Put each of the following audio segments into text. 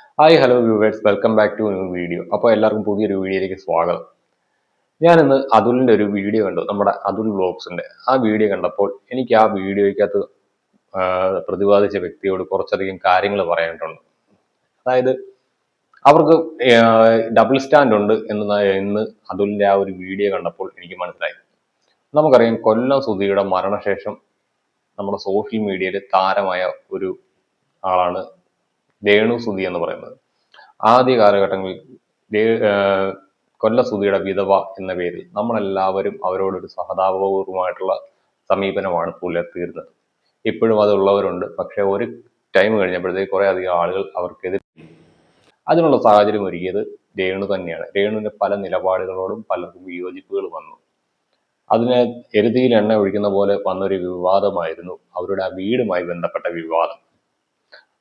Hi hello viewers welcome back to new video അപ്പോൾ എല്ലാവർക്കും പുതിയൊരു വീഡിയോയിലേക്ക് സ്വാഗതം. ഞാനിന്ന് അതുലിന്റെ ഒരു വീഡിയോ കണ്ടു. നമ്മുടെ അതുൽ വ്ലോഗ്സിന്റെ ആ വീഡിയോ കണ്ടപ്പോൾ എനിക്ക് ആ വീഡിയോയ്ക്കകത്ത് പ്രതിപാദിച്ച വ്യക്തിയോട് കുറച്ചധികം കാര്യങ്ങൾ പറയാനുണ്ട്. അതായത് അവർക്ക് ഡബിൾ സ്റ്റാൻഡ് ഉണ്ട് എന്ന് ഇന്ന് അതുലിന്റെ ആ ഒരു വീഡിയോ കണ്ടപ്പോൾ എനിക്ക് മനസ്സിലായി. നമുക്കറിയാം കൊല്ലം സുധിയുടെ മരണശേഷം നമ്മുടെ സോഷ്യൽ മീഡിയയിൽ താരമായ ഒരു ആളാണ് രേണു സുതി എന്ന് പറയുന്നത്. ആദ്യ കാലഘട്ടങ്ങളിൽ കൊല്ലസുതിയുടെ വിധവ എന്ന പേരിൽ നമ്മളെല്ലാവരും അവരോടൊരു സഹതാപപൂർവമായിട്ടുള്ള സമീപനമാണ് പുലർത്തിയിരുന്നത്. ഇപ്പോഴും അതുള്ളവരുണ്ട് പക്ഷെ ഒരു ടൈം കഴിഞ്ഞപ്പോഴത്തേക്ക് കുറേ അധികം ആളുകൾ അവർക്കെതിരെ അതിനുള്ള സാഹചര്യം ഒരുക്കിയത് രേണു തന്നെയാണ്. രേണുവിന്റെ പല നിലപാടുകളോടും പലർക്കും വിയോജിപ്പുകൾ വന്നു. അതിനെ എരുതിയിൽ എണ്ണ ഒഴിക്കുന്ന പോലെ വന്നൊരു വിവാദമായിരുന്നു. അവരുടെ ആ വീടുമായി ബന്ധപ്പെട്ട വിവാദം.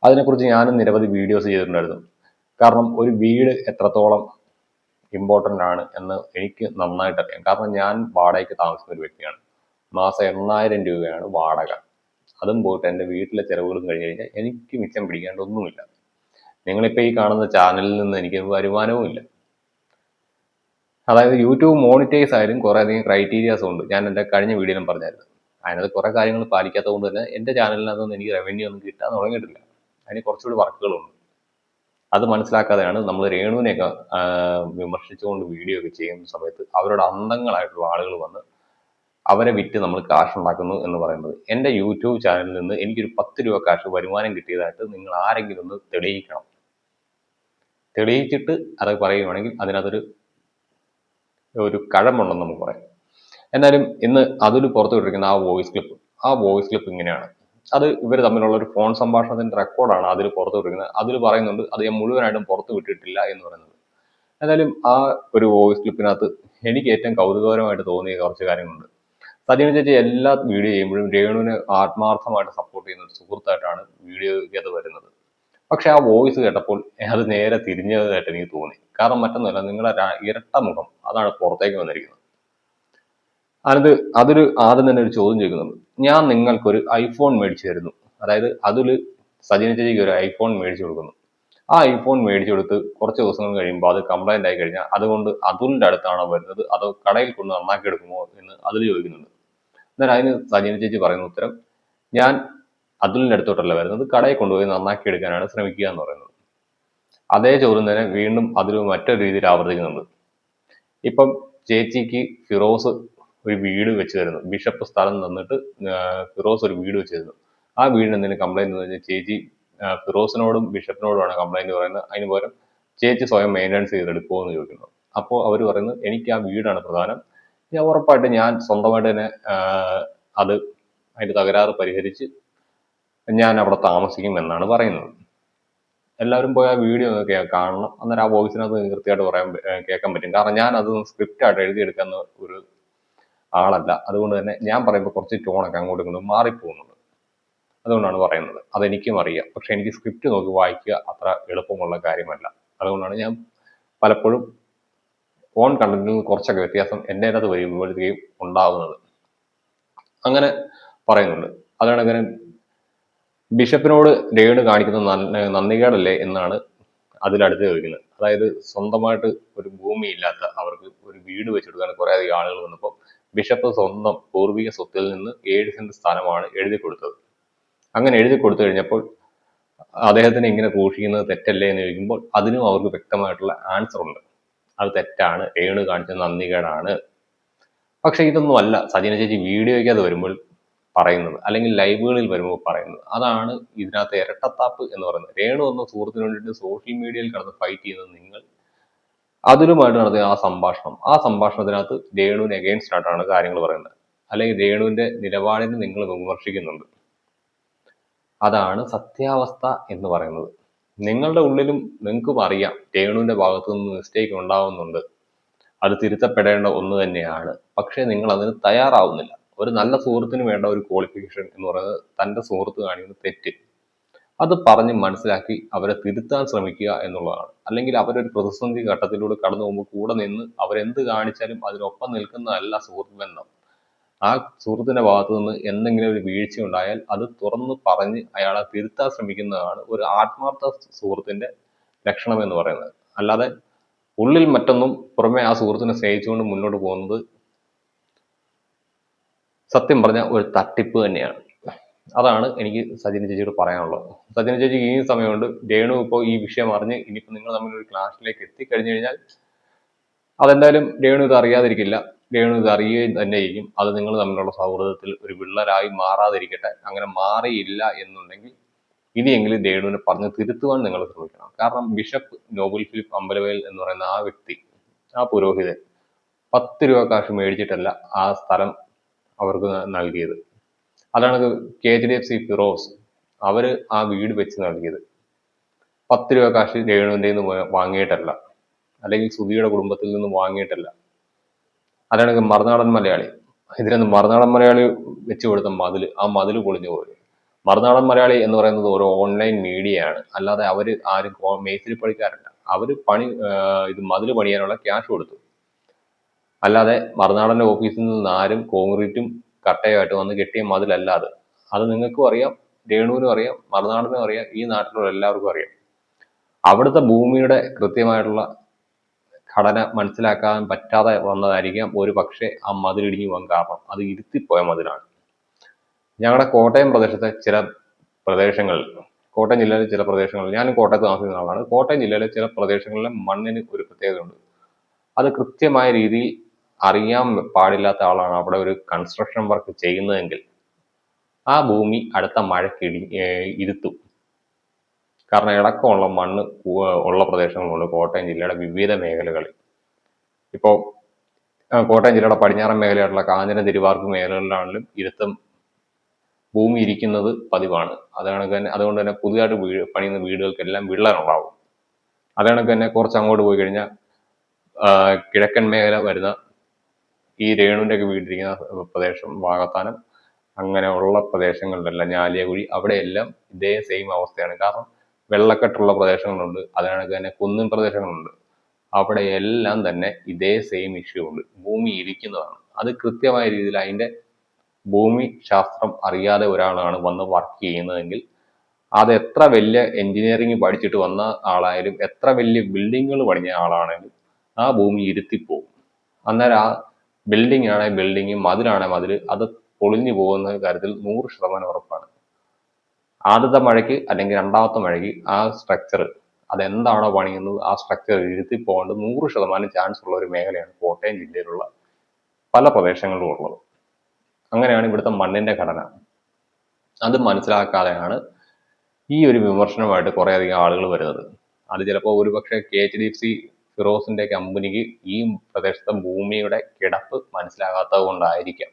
അതിനെക്കുറിച്ച് ഞാനും നിരവധി വീഡിയോസ് ചെയ്തിട്ടുണ്ടായിരുന്നു. കാരണം ഒരു വീട് എത്രത്തോളം ഇമ്പോർട്ടന്റ് ആണ് എന്ന് എനിക്ക് നന്നായിട്ട് അറിയാം. കാരണം ഞാൻ വാടകയ്ക്ക് താമസിക്കുന്ന ഒരു വ്യക്തിയാണ്. മാസം എണ്ണായിരം രൂപയാണ് വാടക. അതും പോയിട്ട് എന്റെ വീട്ടിലെ ചിലവുകളും കഴിഞ്ഞ് കഴിഞ്ഞാൽ എനിക്ക് മിച്ചം പിടിക്കാണ്ട് ഒന്നുമില്ല. നിങ്ങളിപ്പോൾ ഈ കാണുന്ന ചാനലിൽ നിന്ന് എനിക്ക് വരുമാനവും ഇല്ല. അതായത് യൂട്യൂബ് മോണിറ്റൈസ് ആയാലും കുറേ അധികം ക്രൈറ്റീരിയാസ് ഉണ്ട്. ഞാൻ എന്റെ കഴിഞ്ഞ വീഡിയോയിലും പറഞ്ഞായിരുന്നു. അതിനകത്ത് കുറേ കാര്യങ്ങൾ പാലിക്കാത്തത് കൊണ്ട് തന്നെ എന്റെ ചാനലിനകത്തൊന്നും എനിക്ക് റവന്യൂ ഒന്നും കിട്ടാൻ തുടങ്ങിയിട്ടില്ല. അതിന് കുറച്ചുകൂടി വർക്കുകളുണ്ട്. അത് മനസ്സിലാക്കാതെയാണ് നമ്മൾ രേണുവിനെയൊക്കെ വിമർശിച്ചുകൊണ്ട് വീഡിയോ ഒക്കെ ചെയ്യുന്ന സമയത്ത് അവരുടെ അന്തങ്ങളായിട്ടുള്ള ആളുകൾ വന്ന് അവരെ വിറ്റ് നമ്മൾ കാശ് ഉണ്ടാക്കുന്നു എന്ന് പറയുന്നത്. എന്റെ യൂട്യൂബ് ചാനലിൽ നിന്ന് എനിക്കൊരു പത്ത് രൂപ കാശ് വരുമാനം കിട്ടിയതായിട്ട് നിങ്ങൾ ആരെങ്കിലും ഒന്ന് തെളിയിക്കണം. തെളിയിച്ചിട്ട് അത് പറയുകയാണെങ്കിൽ അതിനകത്തൊരു ഒരു കഴമ്പുണ്ടെന്ന് നമുക്ക് പറയാം. എന്നാലും ഇന്ന് അതിൽ പുറത്തു വിട്ടിരിക്കുന്ന ആ വോയിസ് ക്ലിപ്പ് ആ വോയിസ് ക്ലിപ്പ് ഇങ്ങനെയാണ്. അത് ഇവർ തമ്മിലുള്ള ഒരു ഫോൺ സംഭാഷണത്തിന്റെ റെക്കോർഡാണ് അതിൽ പുറത്തു വിട്ടിരിക്കുന്നത്. അതിൽ പറയുന്നുണ്ട് അത് ഞാൻ മുഴുവനായിട്ടും പുറത്തു വിട്ടിട്ടില്ല എന്ന് പറയുന്നത്. എന്തായാലും ആ ഒരു വോയിസ് ക്ലിപ്പിനകത്ത് എനിക്ക് ഏറ്റവും കൗതുകകരമായിട്ട് തോന്നിയ കുറച്ച് കാര്യങ്ങളുണ്ട്. സജീന ചേച്ചി എല്ലാ വീഡിയോ ചെയ്യുമ്പോഴും രേണുവിനെ ആത്മാർത്ഥമായിട്ട് സപ്പോർട്ട് ചെയ്യുന്ന ഒരു സുഹൃത്തായിട്ടാണ് വീഡിയോയ്ക്കകത്ത് വരുന്നത്. പക്ഷെ ആ വോയിസ് കേട്ടപ്പോൾ അത് നേരെ തിരിഞ്ഞതായിട്ട് എനിക്ക് തോന്നി. കാരണം മറ്റൊന്നുമല്ല നിങ്ങളുടെ ര- ഇരട്ട മുഖം അതാണ് പുറത്തേക്ക് വന്നിരിക്കുന്നത്. അതിനകത്ത് അതൊരു ആദ്യം തന്നെ ഒരു ചോദ്യം ചോദിക്കുന്നുണ്ട് ഞാൻ നിങ്ങൾക്കൊരു ഐഫോൺ മേടിച്ചു തരുന്നു അതായത് അതിൽ സജിന ചേച്ചിക്ക് ഒരു ഐഫോൺ മേടിച്ചു കൊടുക്കുന്നു. ആ ഐഫോൺ മേടിച്ചു കൊടുത്ത് കുറച്ച് ദിവസങ്ങൾ കഴിയുമ്പോൾ അത് കംപ്ലൈന്റ് ആയി കഴിഞ്ഞാൽ അതുകൊണ്ട് അതുലിന്റെ അടുത്താണോ വരുന്നത്? അതോ കടയിൽ കൊണ്ട് നന്നാക്കി എടുക്കുമോ എന്ന് അതിൽ ചോദിക്കുന്നുണ്ട്. എന്നാൽ അതിന് സജിന ചേച്ചി പറയുന്ന ഉത്തരം ഞാൻ അതുലിന്റെ അടുത്തോട്ടല്ല വരുന്നത്. കടയിൽ കൊണ്ടുപോയി നന്നാക്കി എടുക്കാനാണ് ശ്രമിക്കുക എന്ന് പറയുന്നത്. അതേ ചോദ്യം തന്നെ വീണ്ടും അതിൽ മറ്റൊരു രീതിയിൽ ആവർത്തിക്കുന്നുണ്ട്. ഇപ്പം ചേച്ചിക്ക് ഫിറോസ് ഒരു വീട് വെച്ച് തരുന്നു ബിഷപ്പ് സ്ഥലം തന്നിട്ട് ഫിറോസ് ഒരു വീട് വെച്ച് തരുന്നു ആ വീടിന് എന്തെങ്കിലും കംപ്ലൈന്റ് എന്ന് ചേച്ചി ഫിറോസിനോടും ബിഷപ്പിനോടുമാണ് കംപ്ലൈന്റ് പറയുന്നത്. അതിന് പകരം ചേച്ചി സ്വയം മെയിന്റെനൻസ് ചെയ്തെടുക്കുമോ എന്ന് ചോദിക്കുന്നു. അപ്പോൾ അവർ പറയുന്നത് എനിക്ക് ആ വീടാണ് പ്രധാനം. ഞാൻ ഉറപ്പായിട്ട് ഞാൻ സ്വന്തമായിട്ട് തന്നെ അത് അതിന്റെ തകരാറ് പരിഹരിച്ച് ഞാൻ അവിടെ താമസിക്കും എന്നാണ് പറയുന്നത്. എല്ലാവരും പോയി ആ വീഡിയോ ഒന്ന് കാണണം. അന്നേരം ആ വോയിസിനകത്ത് കൃത്യമായിട്ട് പറയാൻ കേൾക്കാൻ പറ്റും. കാരണം ഞാൻ അത് സ്ക്രിപ്റ്റ് ആയിട്ട് എഴുതിയെടുക്കുന്ന ഒരു ആളല്ല. അതുകൊണ്ട് തന്നെ ഞാൻ പറയുമ്പോൾ കുറച്ച് ടോണൊക്കെ അങ്ങോട്ടും ഇങ്ങോട്ടും മാറിപ്പോകുന്നുണ്ട്. അതുകൊണ്ടാണ് പറയുന്നത്. അതെനിക്കും അറിയാം. പക്ഷെ എനിക്ക് സ്ക്രിപ്റ്റ് നോക്കി വായിക്കുക അത്ര എളുപ്പമുള്ള കാര്യമല്ല. അതുകൊണ്ടാണ് ഞാൻ പലപ്പോഴും ഓൺ കണ്ടന്റിൽ നിന്ന് കുറച്ചൊക്കെ വ്യത്യാസം എന്റെ അത് വരുമ്പോഴത്തേക്കും ഉണ്ടാകുന്നത് അങ്ങനെ പറയുന്നുണ്ട്. അതാണ് അങ്ങനെ ബിഷപ്പിനോട് രേണു കാണിക്കുന്ന നന്ദ- നന്ദികേടല്ലേ എന്നാണ് അതിലടുത്ത് ചോദിക്കുന്നത്. അതായത് സ്വന്തമായിട്ട് ഒരു ഭൂമി ഇല്ലാത്ത അവർക്ക് ഒരു വീട് വെച്ചെടുക്കാൻ കുറെ അധികം ആളുകൾ വന്നപ്പോൾ ബിഷപ്പ് സ്വന്തം പൂർവിക സ്വത്തിൽ നിന്ന് ഏഴ് സെന്റ് സ്ഥലമാണ് എഴുതി കൊടുത്തത്. അങ്ങനെ എഴുതി കൊടുത്തു കഴിഞ്ഞപ്പോൾ അദ്ദേഹത്തിന് ഇങ്ങനെ ഘോഷിക്കുന്നത് തെറ്റല്ലേ എന്ന് ചോദിക്കുമ്പോൾ അതിനും അവർക്ക് വ്യക്തമായിട്ടുള്ള ആൻസർ ഉണ്ട്. അത് തെറ്റാണ് ഏണ് കാണിച്ച നന്ദികേടാണ്. പക്ഷെ ഇതൊന്നും അല്ല. സജീന ചേച്ചി വീഡിയോയ്ക്ക് അത് വരുമ്പോൾ പറയുന്നത് അല്ലെങ്കിൽ ലൈവുകളിൽ വരുമ്പോൾ പറയുന്നത്. അതാണ് ഇതിനകത്ത് ഇരട്ടത്താപ്പ് എന്ന് പറയുന്നത്. രേണു എന്ന സുഹൃത്തിന് വേണ്ടിയിട്ട് സോഷ്യൽ മീഡിയയിൽ കടന്ന് ഫൈറ്റ് ചെയ്യുന്നത് നിങ്ങൾ അതിലുമായിട്ട് നടത്തിയ ആ സംഭാഷണം. ആ സംഭാഷണത്തിനകത്ത് രേണുവിന് അഗെയിൻസ്റ്റ് ആയിട്ടാണ് കാര്യങ്ങൾ പറയുന്നത്. അല്ലെങ്കിൽ രേണുവിന്റെ നിലപാടിനെ നിങ്ങൾ വിമർശിക്കുന്നുണ്ട്. അതാണ് സത്യാവസ്ഥ എന്ന് പറയുന്നത്. നിങ്ങളുടെ ഉള്ളിലും നിങ്ങൾക്കും അറിയാം രേണുവിന്റെ ഭാഗത്തു നിന്ന് മിസ്റ്റേക്ക് ഉണ്ടാവുന്നുണ്ട്. അത് തിരുത്തപ്പെടേണ്ട ഒന്ന് തന്നെയാണ്. പക്ഷേ നിങ്ങൾ അതിന് തയ്യാറാവുന്നില്ല. ഒരു നല്ല സുഹൃത്തിന് വേണ്ട ഒരു ക്വാളിഫിക്കേഷൻ എന്ന് പറയുന്നത് തന്റെ സുഹൃത്ത് കാണിക്കുന്ന തെറ്റ്. അത് പറഞ്ഞ് മനസ്സിലാക്കി അവരെ തിരുത്താൻ ശ്രമിക്കുക എന്നുള്ളതാണ്. അല്ലെങ്കിൽ അവരൊരു പ്രതിസന്ധി ഘട്ടത്തിലൂടെ കടന്നു പോകുമ്പോൾ കൂടെ നിന്ന് അവരെന്ത് കാണിച്ചാലും അതിനൊപ്പം നിൽക്കുന്നതല്ല സുഹൃത്ത് ബന്ധം ആ സുഹൃത്തിന്റെ ഭാഗത്തു നിന്ന് എന്തെങ്കിലും ഒരു വീഴ്ച ഉണ്ടായാൽ അത് തുറന്ന് പറഞ്ഞ് അയാളെ തിരുത്താൻ ശ്രമിക്കുന്നതാണ് ഒരു ആത്മാർത്ഥ സുഹൃത്തിന്റെ ലക്ഷണം എന്ന് പറയുന്നത്. അല്ലാതെ ഉള്ളിൽ മറ്റൊന്നും പുറമെ ആ സുഹൃത്തിനെ സ്നേഹിച്ചുകൊണ്ട് മുന്നോട്ട് പോകുന്നത് സത്യം പറഞ്ഞ ഒരു തട്ടിപ്പ് തന്നെയാണ്. അതാണ് എനിക്ക് സജിന ചേച്ചിയോട് പറയാനുള്ളത്. സജിന ചേച്ചി ഈ സമയമുണ്ട്. രേണു ഇപ്പോൾ ഈ വിഷയം അറിഞ്ഞ് ഇനിയിപ്പോൾ നിങ്ങൾ തമ്മിൽ ഒരു ക്ലാസ്സിലേക്ക് എത്തിക്കഴിഞ്ഞു കഴിഞ്ഞാൽ അതെന്തായാലും രേണു ഇത് അറിയാതിരിക്കില്ല. രേണു ഇത് അറിയുകയും തന്നെ അത് നിങ്ങൾ തമ്മിലുള്ള സൗഹൃദത്തിൽ ഒരു വിള്ളലായി മാറാതിരിക്കട്ടെ. അങ്ങനെ മാറിയില്ല എന്നുണ്ടെങ്കിൽ ഇനിയെങ്കിലും രേണുവിനെ പറഞ്ഞ് തിരുത്തുവാൻ നിങ്ങൾ ശ്രമിക്കണം. കാരണം ബിഷപ്പ് നോബൽ ഫിലിപ്പ് അമ്പലവേൽ എന്ന് പറയുന്ന ആ വ്യക്തി ആ പുരോഹിതൻ പത്ത് രൂപ കാശ് മേടിച്ചിട്ടല്ല ആ സ്ഥലം അവർക്ക് നൽകിയത്. അതാണ് K G D F C Firoz അവർ ആ വീട് വെച്ച് നൽകിയത്. പത്ത് രൂപ കാശ് രേണുവിന്റെ നിന്ന് വാങ്ങിയിട്ടല്ല. അല്ലെങ്കിൽ സുധിയുടെ കുടുംബത്തിൽ നിന്ന് വാങ്ങിയിട്ടല്ല. അതാണ് മറുനാടൻ മലയാളി. ഇതിനകത്ത് മറുനാടൻ മലയാളി വെച്ച് കൊടുത്ത മതിൽ ആ മതിൽ പൊളിഞ്ഞു പോയി. മറുനാടൻ മലയാളി എന്ന് പറയുന്നത് ഒരു ഓൺലൈൻ മീഡിയയാണ്. അല്ലാതെ അവർ ആരും മേസ്തിരി പണിക്കാരല്ല അവർ പണി ഇത് മതിൽ പണിയാനുള്ള ക്യാഷ് കൊടുത്തു. അല്ലാതെ മറുനാടന്റെ ഓഫീസിൽ നിന്ന് ആരും കോൺക്രീറ്റും കട്ടയുമായിട്ട് വന്ന് കെട്ടിയ മതിലല്ല അത്. അത് നിങ്ങൾക്കും അറിയാം രേണുവിനും അറിയാം മറുനാടിനും അറിയാം ഈ നാട്ടിലുള്ള എല്ലാവർക്കും അറിയാം. അവിടുത്തെ ഭൂമിയുടെ കൃത്യമായിട്ടുള്ള ഘടന മനസ്സിലാക്കാൻ പറ്റാതെ വന്നതായിരിക്കാം ഒരു പക്ഷേ ആ മതിലിടിഞ്ഞു പോകാൻ കാരണം. അത് ഇരുത്തിപ്പോയ മതിലാണ്. ഞങ്ങളുടെ കോട്ടയം പ്രദേശത്തെ ചില പ്രദേശങ്ങളിൽ കോട്ടയം ജില്ലയിലെ ചില പ്രദേശങ്ങളിൽ ഞാനും കോട്ടയത്ത് താമസിക്കുന്ന ആളാണ്. കോട്ടയം ജില്ലയിലെ ചില പ്രദേശങ്ങളിലെ മണ്ണിന് ഒരു പ്രത്യേകതയുണ്ട്. അത് കൃത്യമായ രീതിയിൽ അറിയാൻ പാടില്ലാത്ത ആളാണ് അവിടെ ഒരു കൺസ്ട്രക്ഷൻ വർക്ക് ചെയ്യുന്നതെങ്കിൽ ആ ഭൂമി അടുത്ത മഴയ്ക്ക് ഇടി ഇരുത്തും. കാരണം ഇളക്കമുള്ള മണ്ണ് ഉള്ള പ്രദേശങ്ങളുണ്ട്. കോട്ടയം ജില്ലയുടെ വിവിധ മേഖലകളിൽ. ഇപ്പോൾ കോട്ടയം ജില്ലയുടെ പടിഞ്ഞാറൻ മേഖലയായിട്ടുള്ള കാഞ്ഞിരം തിരുവാർപ്പ് മേഖലകളിലാണെങ്കിലും ഇരുത്തം. ഭൂമി ഇരിക്കുന്നത് പതിവാണ്. അതാണ് തന്നെ അതുകൊണ്ട് തന്നെ പുതിയതായിട്ട് വീട് പണിയുന്ന വീടുകൾക്കെല്ലാം വിള്ളലുണ്ടാവും. അതാണ് തന്നെ കുറച്ച് അങ്ങോട്ട് പോയി കഴിഞ്ഞാൽ കിഴക്കൻ മേഖല വരുന്ന ഈ രേണുവിന്റെ ഒക്കെ വീട്ടിരിക്കുന്ന പ്രദേശം വാകത്താനം അങ്ങനെയുള്ള പ്രദേശങ്ങളിലെല്ലാം ഞാലിയകുഴി അവിടെയെല്ലാം ഇതേ സെയിം അവസ്ഥയാണ്. കാരണം വെള്ളക്കെട്ടുള്ള പ്രദേശങ്ങളുണ്ട് അതിനകത്ത് തന്നെ കുന്നിൻ പ്രദേശങ്ങളുണ്ട്. അവിടെ എല്ലാം തന്നെ ഇതേ സെയിം ഇഷ്യൂ ഉണ്ട്. ഭൂമി ഇരിക്കുന്നതാണ്. അത് കൃത്യമായ രീതിയിൽ അതിന്റെ ഭൂമി ശാസ്ത്രം അറിയാതെ ഒരാളാണ് വന്ന് വർക്ക് ചെയ്യുന്നതെങ്കിൽ അത് എത്ര വലിയ എഞ്ചിനീയറിംഗ് പഠിച്ചിട്ട് വന്ന ആളായാലും എത്ര വലിയ ബിൽഡിങ്ങുകൾ പണിഞ്ഞ ആളാണെങ്കിലും ആ ഭൂമി ഇരുത്തിപ്പോവും അന്നേരം ആ ബിൽഡിംഗ് ആണെ ബിൽഡിംഗ് മതിലാണെ മതിൽ അത് പൊളിഞ്ഞു പോകുന്ന കാര്യത്തിൽ നൂറ് ശതമാനം ഉറപ്പാണ്. ആദ്യത്തെ മഴയ്ക്ക് അല്ലെങ്കിൽ രണ്ടാമത്തെ മഴയ്ക്ക് ആ സ്ട്രക്ചർ അതെന്താണോ പണിയുന്നത് ആ സ്ട്രക്ചർ ഇരുത്തി പോകേണ്ടത് നൂറ് ശതമാനം ചാൻസ് ഉള്ള ഒരു മേഖലയാണ് കോട്ടയം ജില്ലയിലുള്ള പല പ്രദേശങ്ങളിലും ഉള്ളത്. അങ്ങനെയാണ് ഇവിടുത്തെ മണ്ണിന്റെ ഘടന. അത് മനസ്സിലാക്കാതെയാണ് ഈ ഒരു വിമർശനമായിട്ട് കുറേയധികം ആളുകൾ വരുന്നത്. അത് ചിലപ്പോൾ ഒരുപക്ഷെ K H D F C ഫിറോസിന്റെ കമ്പനിക്ക് ഈ പ്രദേശത്തെ ഭൂമിയുടെ കിടപ്പ് മനസ്സിലാകാത്തത് കൊണ്ടായിരിക്കാം.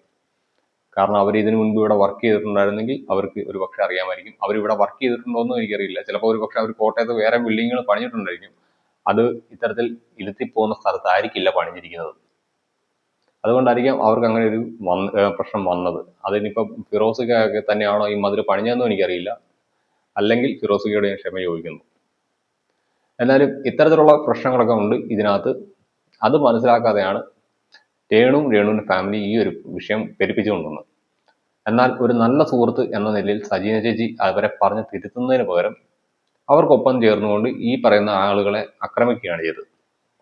കാരണം അവർ ഇതിനു മുൻപ് ഇവിടെ വർക്ക് ചെയ്തിട്ടുണ്ടായിരുന്നെങ്കിൽ അവർക്ക് ഒരു പക്ഷെ അറിയാമായിരിക്കും. അവർ ഇവിടെ വർക്ക് ചെയ്തിട്ടുണ്ടോ എന്നും എനിക്കറിയില്ല. ചിലപ്പോൾ ഒരു പക്ഷെ അവർ കോട്ടയത്ത് വേറെ ബിൽഡിങ്ങുകൾ പണിഞ്ഞിട്ടുണ്ടായിരിക്കും. അത് ഇത്തരത്തിൽ ഇരുത്തിപ്പോകുന്ന സ്ഥലത്തായിരിക്കില്ല പണിഞ്ഞിരിക്കുന്നത്. അതുകൊണ്ടായിരിക്കാം അവർക്ക് അങ്ങനെ ഒരു പ്രശ്നം വന്നത്. അതിനിപ്പോൾ ഫിറോസ് തന്നെയാണോ ഈ മതിൽ പണിഞ്ഞതെന്നും എനിക്കറിയില്ല. അല്ലെങ്കിൽ ഫിറോസിക്കയോട് ഞാൻ ക്ഷമ ചോദിക്കുന്നു. എന്നാലും ഇത്തരത്തിലുള്ള പ്രശ്നങ്ങളൊക്കെ ഉണ്ട് ഇതിനകത്ത്. അത് മനസ്സിലാക്കാതെയാണ് രേണുവും രേണുവിന്റെ ഫാമിലി ഈ ഒരു വിഷയം പെരുപ്പിച്ചുകൊണ്ടുവന്നത്. എന്നാൽ ഒരു നല്ല സുഹൃത്ത് എന്ന നിലയിൽ സജീന ചേച്ചി അവരെ പറഞ്ഞ് തിരുത്തുന്നതിന് പകരം അവർക്കൊപ്പം ചേർന്നുകൊണ്ട് ഈ പറയുന്ന ആളുകളെ ആക്രമിക്കുകയാണ് ചെയ്തത്.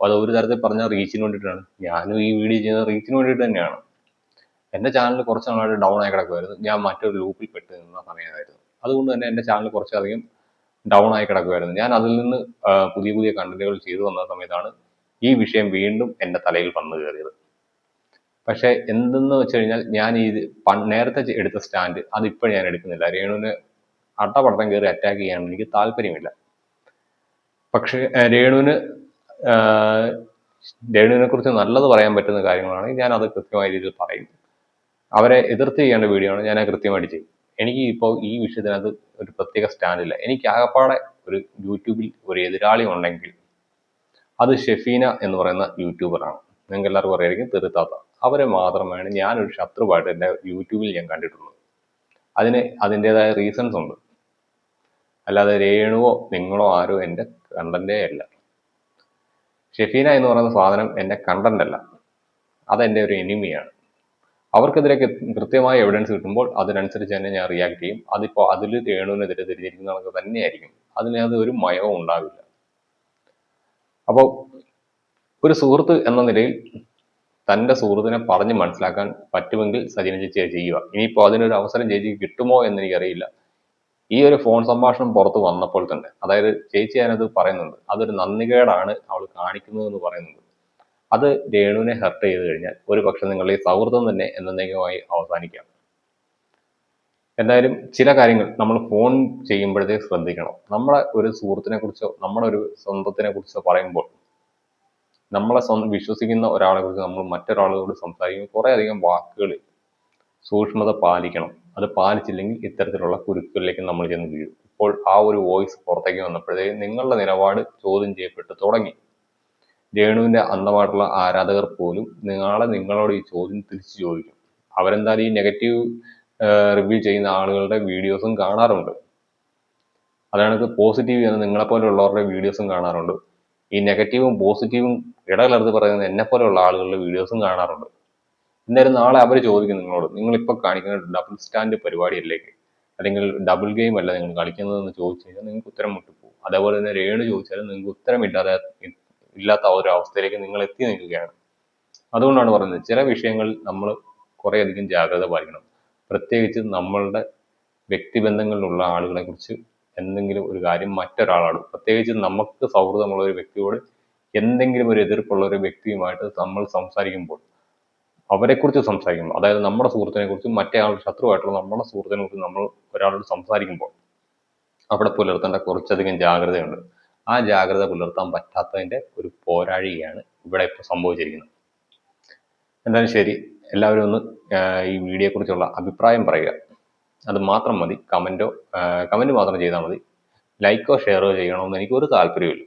അത് ഒരു തരത്തിൽ പറഞ്ഞ റീച്ചിന് വേണ്ടിയിട്ടാണ്. ഞാനും ഈ വീഡിയോ ചെയ്യുന്നത് റീച്ചിന് വേണ്ടിയിട്ട് തന്നെയാണ്. എന്റെ ചാനൽ കുറച്ച് നാളായിട്ട് ഡൗൺ ആയി കിടക്കുമായിരുന്നു ഞാൻ മറ്റൊരു ലൂപ്പിൽ പെട്ട് നിന്ന സമയമായിരുന്നു. അതുകൊണ്ട് തന്നെ എന്റെ ചാനൽ കുറച്ചധികം ഡൗൺ ആയി കിടക്കുമായിരുന്നു ഞാൻ അതിൽ നിന്ന് പുതിയ പുതിയ കണ്ടന്റുകൾ ചെയ്തു വന്ന സമയത്താണ് ഈ വിഷയം വീണ്ടും എന്റെ തലയിൽ വന്നു കയറിയത്. പക്ഷേ എന്തെന്ന് വെച്ച് കഴിഞ്ഞാൽ ഞാൻ ഈ നേരത്തെ എടുത്ത സ്റ്റാൻഡ് അതിപ്പോൾ ഞാൻ എടുക്കുന്നില്ല. രേണുവിന് അട്ടപടത്തം കയറി അറ്റാക്ക് ചെയ്യാൻ എനിക്ക് താല്പര്യമില്ല. പക്ഷേ രേണുവിന് രേണുവിനെ കുറിച്ച് നല്ലത് പറയാൻ പറ്റുന്ന കാര്യങ്ങളാണെങ്കിൽ ഞാൻ അത് കൃത്യമായ രീതിയിൽ പറയും. അവരെ എതിർത്ത് ചെയ്യേണ്ട വീഡിയോ ആണ് ഞാൻ കൃത്യമായിട്ട് ചെയ്യും. എനിക്ക് ഇപ്പോൾ ഈ വിഷയത്തിനകത്ത് ഒരു പ്രത്യേക സ്റ്റാൻഡില്ല എനിക്ക് ആകപ്പാടെ ഒരു യൂട്യൂബിൽ ഒരു എതിരാളി ഉണ്ടെങ്കിൽ അത് ഷെഫീന എന്ന് പറയുന്ന യൂട്യൂബറാണ് നിങ്ങൾക്ക് എല്ലാവർക്കും അറിയായിരിക്കും തിരുത്താത്ത. അവരെ മാത്രമാണ് ഞാനൊരു ശത്രുവായിട്ട് എന്റെ യൂട്യൂബിൽ ഞാൻ കണ്ടിട്ടുള്ളത്. അതിന് അതിന്റെതായ റീസൺസ് ഉണ്ട്. അല്ലാതെ രേണുവോ നിങ്ങളോ ആരോ എന്റെ കണ്ടന്റേ അല്ല. ഷെഫീന എന്ന് പറയുന്ന സാധനം എന്റെ കണ്ടന്റ് അല്ല. അതെന്റെ ഒരു എനിമിയാണ് അവർക്കെതിരെ കൃത്യമായ എവിഡൻസ് കിട്ടുമ്പോൾ അതിനനുസരിച്ച് തന്നെ ഞാൻ റിയാക്ട് ചെയ്യും. അതിപ്പോൾ അതിൽ രേണുവിനെതിരെ തിരിഞ്ഞിരിക്കുന്ന കണക്ക് തന്നെയായിരിക്കും. അതിനകത്ത് ഒരു മയവും ഉണ്ടാവില്ല. അപ്പോൾ ഒരു സുഹൃത്ത് എന്ന നിലയിൽ തന്റെ സുഹൃത്തിനെ പറഞ്ഞ് മനസ്സിലാക്കാൻ പറ്റുമെങ്കിൽ സജിന ചേച്ചി ചെയ്യുക. ഇനിയിപ്പോൾ അതിനൊരു അവസരം ചേച്ചിക്ക് കിട്ടുമോ എന്ന് എനിക്കറിയില്ല. ഈ ഒരു ഫോൺ സംഭാഷണം പുറത്ത് വന്നപ്പോൾ തന്നെ അതായത് ചേച്ചി അതിനകത്ത് പറയുന്നുണ്ട് അതൊരു നന്ദികേടാണ് അവൾ കാണിക്കുന്നത് എന്ന് പറയുന്നുണ്ട്. അത് രേണുവിനെ ഹർട്ട് ചെയ്ത് കഴിഞ്ഞാൽ ഒരു പക്ഷെ നിങ്ങളുടെ ഈ സൗഹൃദം തന്നെ എന്നേക്കുമായി അവസാനിക്കാം. എന്തായാലും ചില കാര്യങ്ങൾ നമ്മൾ ഫോൺ ചെയ്യുമ്പോഴത്തേക്ക് ശ്രദ്ധിക്കണം. നമ്മളെ ഒരു സുഹൃത്തിനെ കുറിച്ചോ നമ്മുടെ ഒരു സ്വന്തത്തിനെ കുറിച്ചോ പറയുമ്പോൾ നമ്മളെ സ്വന്തം വിശ്വസിക്കുന്ന ഒരാളെ കുറിച്ച് നമ്മൾ മറ്റൊരാളോട് സംസാരിക്കുമ്പോൾ കുറേ അധികം വാക്കുകൾ സൂക്ഷ്മത പാലിക്കണം. അത് പാലിച്ചില്ലെങ്കിൽ ഇത്തരത്തിലുള്ള കുരുക്കുകളിലേക്ക് നമ്മൾ ചെന്ന് വീഴും. ഇപ്പോൾ ആ ഒരു വോയിസ് പുറത്തേക്ക് വന്നപ്പോഴത്തേക്കും നിങ്ങളുടെ നിലപാട് ചോദ്യം ചെയ്യപ്പെട്ടു തുടങ്ങി. രേണുവിന്റെ അന്തമായിട്ടുള്ള ആരാധകർ പോലും നാളെ നിങ്ങളോട് ഈ ചോദ്യം തിരിച്ചു ചോദിക്കും. അവരെന്തായാലും ഈ നെഗറ്റീവ് റിവ്യൂ ചെയ്യുന്ന ആളുകളുടെ വീഡിയോസും കാണാറുണ്ട്. അതാണ് പോസിറ്റീവ് എന്ന് നിങ്ങളെപ്പോലുള്ളവരുടെ വീഡിയോസും കാണാറുണ്ട്. ഈ നെഗറ്റീവും പോസിറ്റീവും ഇടകലർത്ത് പറയുന്ന എന്നെ പോലെയുള്ള ആളുകളുടെ വീഡിയോസും കാണാറുണ്ട്. എന്തായാലും നാളെ അവർ ചോദിക്കും നിങ്ങളോട് നിങ്ങൾ ഇപ്പോൾ കാണിക്കുന്ന ഡബിൾ സ്റ്റാൻഡ് പരിപാടിയല്ലേക്ക് അല്ലെങ്കിൽ ഡബിൾ ഗെയിം അല്ല നിങ്ങൾ കളിക്കുന്നതെന്ന് ചോദിച്ചു കഴിഞ്ഞാൽ നിങ്ങൾക്ക് ഉത്തരം മുട്ടിപ്പോകും. അതേപോലെ തന്നെ രേണു ചോദിച്ചാലും നിങ്ങൾക്ക് ഉത്തരമില്ലാതെ ഇല്ലാത്ത ഒരു അവസ്ഥയിലേക്ക് നിങ്ങൾ എത്തി നിൽക്കുകയാണ്. അതുകൊണ്ടാണ് പറയുന്നത് ചില വിഷയങ്ങളിൽ നമ്മൾ കുറേയധികം ജാഗ്രത പാലിക്കണം. പ്രത്യേകിച്ച് നമ്മളുടെ വ്യക്തിബന്ധങ്ങളിലുള്ള ആളുകളെ കുറിച്ച് എന്തെങ്കിലും ഒരു കാര്യം മറ്റൊരാളാണ് പ്രത്യേകിച്ച് നമുക്ക് സൗഹൃദമുള്ള ഒരു വ്യക്തിയോട് എന്തെങ്കിലും ഒരു എതിർപ്പുള്ള ഒരു വ്യക്തിയുമായിട്ട് നമ്മൾ സംസാരിക്കുമ്പോൾ അവരെക്കുറിച്ച് സംസാരിക്കുമ്പോൾ അതായത് നമ്മുടെ സുഹൃത്തിനെ കുറിച്ചും മറ്റേ ആളുടെ ശത്രുവായിട്ടുള്ള നമ്മുടെ സുഹൃത്തിനെ കുറിച്ച് നമ്മൾ ഒരാളോട് സംസാരിക്കുമ്പോൾ അവിടെ പുലർത്തേണ്ട കുറച്ചധികം ജാഗ്രതയുണ്ട്. ആ ജാഗ്രത പുലർത്താൻ പറ്റാത്തതിന്റെ ഒരു പോരാഴികയാണ് ഇവിടെ ഇപ്പോൾ സംഭവിച്ചിരിക്കുന്നത്. എന്തായാലും ശരി എല്ലാവരും ഒന്ന് ഈ വീഡിയോയെ കുറിച്ചുള്ള അഭിപ്രായം പറയുക. അത് മാത്രം മതി. കമന്റോ കമന്റ് മാത്രം ചെയ്താൽ മതി. ലൈക്കോ ഷെയറോ ചെയ്യണമെന്ന് എനിക്ക് ഒരു താല്പര്യമില്ല